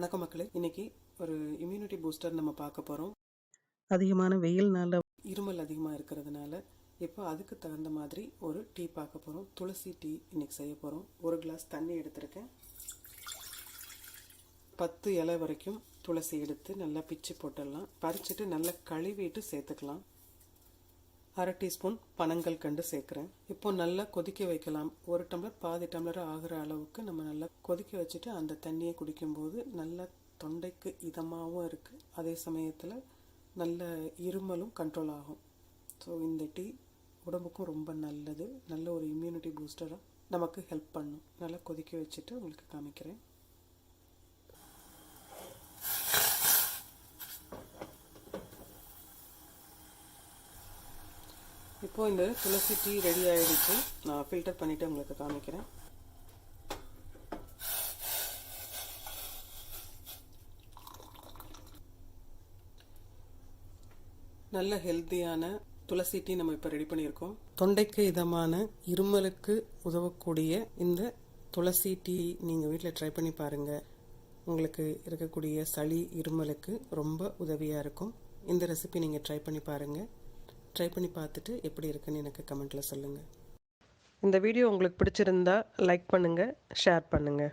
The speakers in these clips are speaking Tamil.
வணக்கம் மக்களே. இன்னைக்கு ஒரு இம்யூனிட்டி பூஸ்டர் நம்ம பார்க்க போகிறோம் அதிகமான வெயில்னால இருமல் அதிகமாக இருக்கிறதுனால இப்போ அதுக்கு தகுந்த மாதிரி ஒரு டீ பார்க்க போகிறோம் துளசி டீ இன்னைக்கு செய்ய போகிறோம் ஒரு கிளாஸ் தண்ணி எடுத்திருக்கேன். பத்து இலை வரைக்கும் துளசி எடுத்து நல்லா பிச்சு போட்டுடலாம். பறிச்சுட்டு நல்லா கழுவிட்டு சேர்த்துக்கலாம். அரை டீஸ்பூன் பனங்கள் கண்டு சேர்க்குறேன். இப்போ நல்லா கொதிக்க வைக்கலாம். ஒரு டம்ளர் பாதி டம்ளர் ஆகிற அளவுக்கு நம்ம நல்லா கொதிக்க வச்சுட்டு அந்த தண்ணியை குடிக்கும்போது நல்ல தொண்டைக்கு இதமாகவும் இருக்குது அதே சமயத்தில் நல்ல இருமலும் கண்ட்ரோல் ஆகும். ஸோ இந்த டீ உடம்புக்கும் ரொம்ப நல்லது. நல்ல ஒரு இம்யூனிட்டி பூஸ்டராக நமக்கு ஹெல்ப் பண்ணும். நல்லா கொதிக்க வச்சுட்டு உங்களுக்கு காமிக்கிறேன். இப்போ இந்த துளசி டீ ரெடி ஆயிடுச்சு. நான் ஃபில்டர் பண்ணிட்டு உங்களுக்கு காமிக்கிறேன். நல்ல ஹெல்த்தியான துளசி டீ நம்ம இப்போ ரெடி பண்ணியிருக்கோம். தொண்டைக்கு இதமான இருமலுக்கு உதவக்கூடிய இந்த துளசி டீ நீங்கள் வீட்டில் ட்ரை பண்ணி பாருங்கள் உங்களுக்கு இருக்கக்கூடிய சளி இருமலுக்கு ரொம்ப உதவியாக இருக்கும். இந்த ரெசிபி நீங்கள் ட்ரை பண்ணி பாருங்கள் ட்ரை பண்ணி பார்த்துட்டு எப்படி இருக்குன்னு எனக்கு கமெண்ட்டில் சொல்லுங்கள் இந்த வீடியோ உங்களுக்கு பிடிச்சிருந்தா லைக் பண்ணுங்கள் ஷேர் பண்ணுங்கள்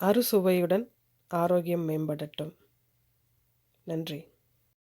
அறுசுவையுடன் ஆரோக்கியம் மேம்படட்டும். நன்றி.